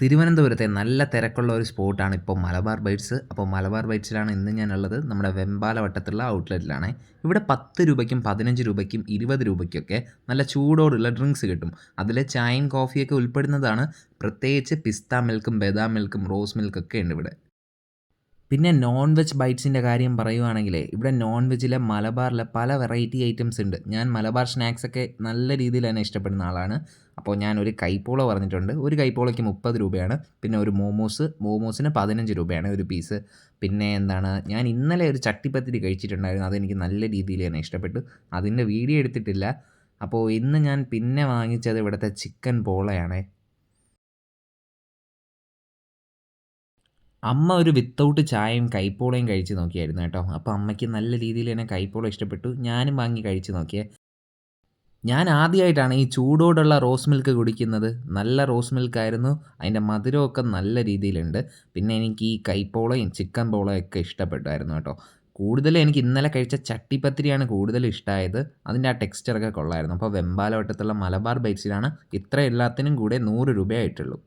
തിരുവനന്തപുരത്തെ നല്ല തിരക്കുള്ള ഒരു സ്പോട്ടാണ് ഇപ്പോൾ മലബാർ ബൈറ്റ്സ്. അപ്പോൾ മലബാർ ബൈറ്റ്സിലാണ് ഇന്ന് ഞാനുള്ളത് നമ്മുടെ വെമ്പാല വട്ടത്തുള്ള ഔട്ട്ലെറ്റിലാണ്. ഇവിടെ പത്ത് രൂപയ്ക്കും പതിനഞ്ച് രൂപയ്ക്കും ഇരുപത് രൂപയ്ക്കൊക്കെ നല്ല ചൂടോടുള്ള ഡ്രിങ്ക്സ് കിട്ടും. അതിൽ ചായയും കോഫിയൊക്കെ ഉൾപ്പെടുന്നതാണ്. പ്രത്യേകിച്ച് പിസ്ത മിൽക്കും ബദാം മിൽക്കും റോസ് മിൽക്കൊക്കെ ഉണ്ട് ഇവിടെ. പിന്നെ നോൺ വെജ് ബൈറ്റ്സിന്റെ കാര്യം പറയുവാണെങ്കിൽ ഇവിടെ നോൺ വെജിലെ മലബാറിലെ പല വെറൈറ്റി ഐറ്റംസ് ഉണ്ട്. ഞാൻ മലബാർ സ്നാക്സൊക്കെ നല്ല രീതിയിൽ തന്നെ ഇഷ്ടപ്പെടുന്ന ആളാണ്. അപ്പോൾ ഞാൻ ഒരു കൈപ്പോള പറഞ്ഞിട്ടുണ്ട്. ഒരു കൈപ്പോളയ്ക്ക് മുപ്പത് രൂപയാണ്. പിന്നെ ഒരു മോമോസ് മോമോസിന് പതിനഞ്ച് രൂപയാണ് ഒരു പീസ് പിന്നെ എന്താണ് ഞാൻ ഇന്നലെ ഒരു ചട്ടിപ്പത്തിരി കഴിച്ചിട്ടുണ്ടായിരുന്നു. അതെനിക്ക് നല്ല രീതിയിൽ തന്നെ ഇഷ്ടപ്പെട്ടു. അതിന്റെ വീഡിയോ എടുത്തിട്ടില്ല. അപ്പോൾ ഇന്ന് ഞാൻ പിന്നെ വാങ്ങിച്ചത് ഇവിടുത്തെ ചിക്കൻ പോളയാണ്. അമ്മ ഒരു വിത്തൗട്ട് ചായയും കൈപ്പോളയും കഴിച്ച് നോക്കിയായിരുന്നു കേട്ടോ. അപ്പോൾ അമ്മയ്ക്ക് നല്ല രീതിയിൽ തന്നെ കൈപ്പോള ഇഷ്ടപ്പെട്ടു. ഞാനും വാങ്ങി കഴിച്ച് നോക്കിയേ. ഞാൻ ആദ്യമായിട്ടാണ് ഈ ചൂടോടുള്ള റോസ് മിൽക്ക് കുടിക്കുന്നത്. നല്ല റോസ് മിൽക്കായിരുന്നു അതിന്റെ മധുരമൊക്കെ നല്ല രീതിയിലുണ്ട്. പിന്നെ എനിക്ക് ഈ കൈപ്പോളയും ചിക്കൻ പോളയും ഒക്കെ ഇഷ്ടപ്പെട്ടായിരുന്നു കേട്ടോ. കൂടുതൽ എനിക്ക് ഇന്നലെ കഴിച്ച ചട്ടിപ്പത്തിരിയാണ് കൂടുതൽ ഇഷ്ടമായത് അതിന്റെ ആ ടെക്സ്ചറൊക്കെ കൊള്ളായിരുന്നു. അപ്പോൾ വെമ്പാലവട്ടത്തുള്ള മലബാർ ബൈറ്റ്സിലാണ് ഇത്ര എല്ലാത്തിനും കൂടെ നൂറ് രൂപയായിട്ടുള്ളൂ.